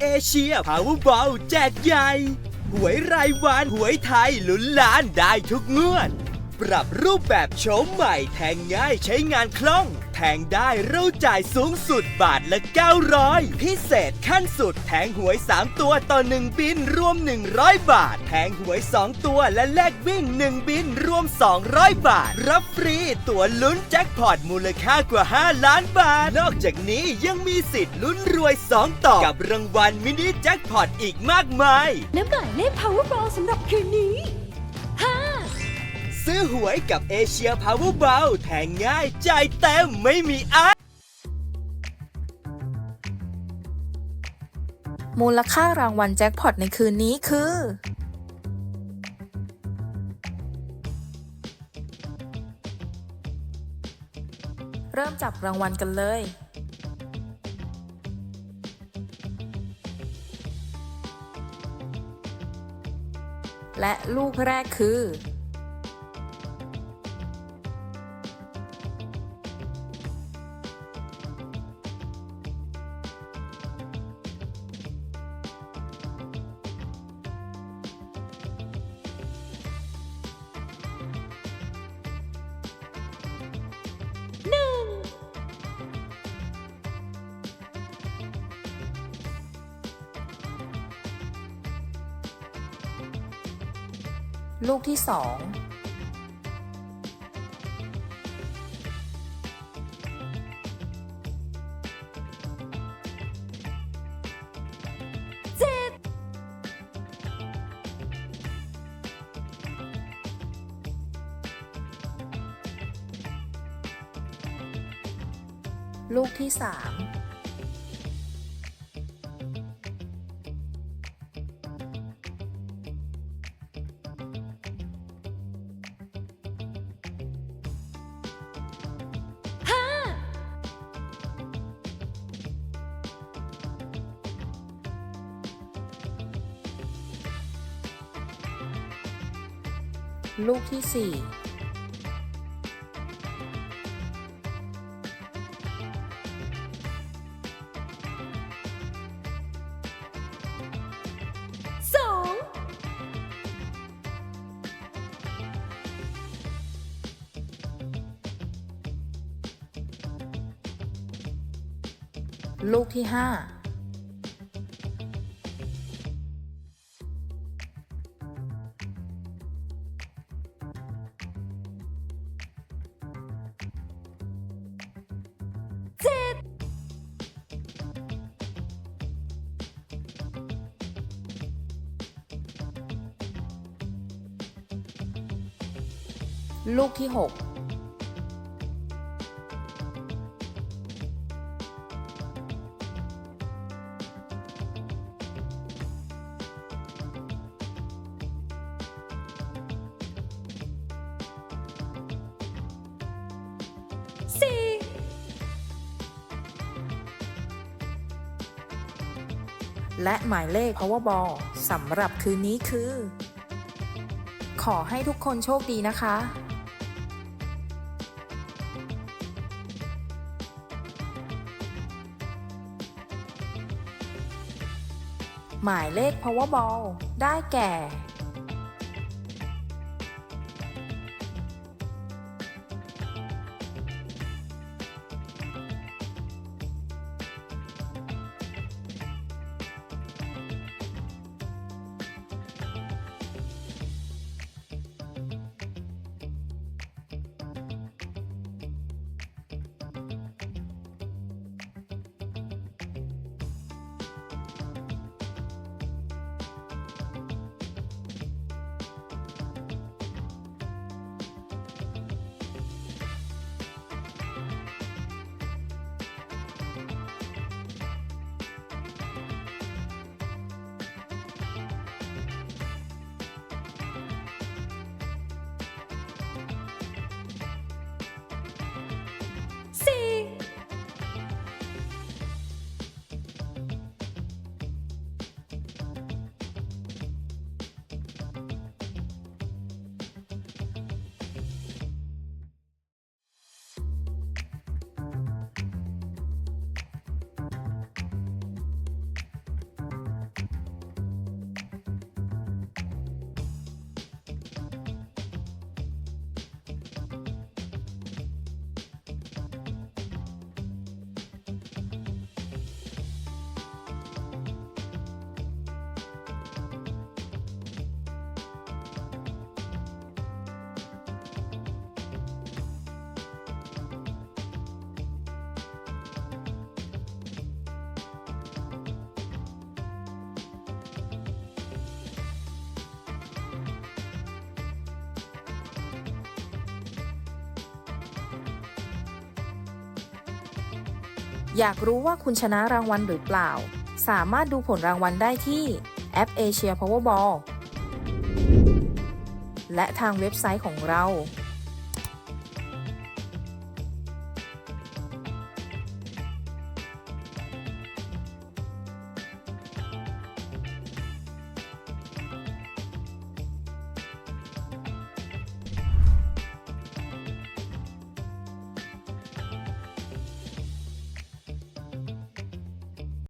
เอเชียพาวเวอร์บอลแจกใหญ่ หวยรายวันหวยไทยลุ้นล้านได้ทุกงวด ปรับรูปแบบโฉมใหม่แทงง่ายใช้งานคล่อง งได้เราจ่ายสูงสุดบาทละ 900 พิเศษขั้นสุดแทงหวย 3 ตัวต่อ 1 บินรวม 100 บาทแทงหวย 2 ตัวและแลกวิ่ง 1 บินรวม 200 บาท รับฟรีตั๋วลุ้นแจ็คพอตมูลค่ากว่า 5 ล้านบาท นอกจากนี้ยังมีสิทธิ์ลุ้นรวย 2 ต่อ กับรางวัลมินิแจ็คพอตอีกมากมายและหมายเลข Powerball สำหรับคืนนี้ ซื้อหวยกับเอเชียพาวเวอร์บอลแทงง่ายจ่ายเต็มไม่มีอันมูลค่ารางวัลแจ็คพอตในคืนนี้คือ เริ่มจับรางวัลกันเลยและลูกแรกคือ ลูกที่สองลูกที่สาม ลูกที่สี่สองลูกที่ห้า ลูกที่หกสี่และหมายเลข Powerball สำหรับคืนนี้คือ ขอให้ทุกคนโชคดีนะคะ หมายเลข Powerball ได้แก่ อยากรู้ว่าคุณชนะรางวัลหรือเปล่า สามารถดูผลรางวัลได้ที่แอป Asia Powerball และทางเว็บไซต์ของเรา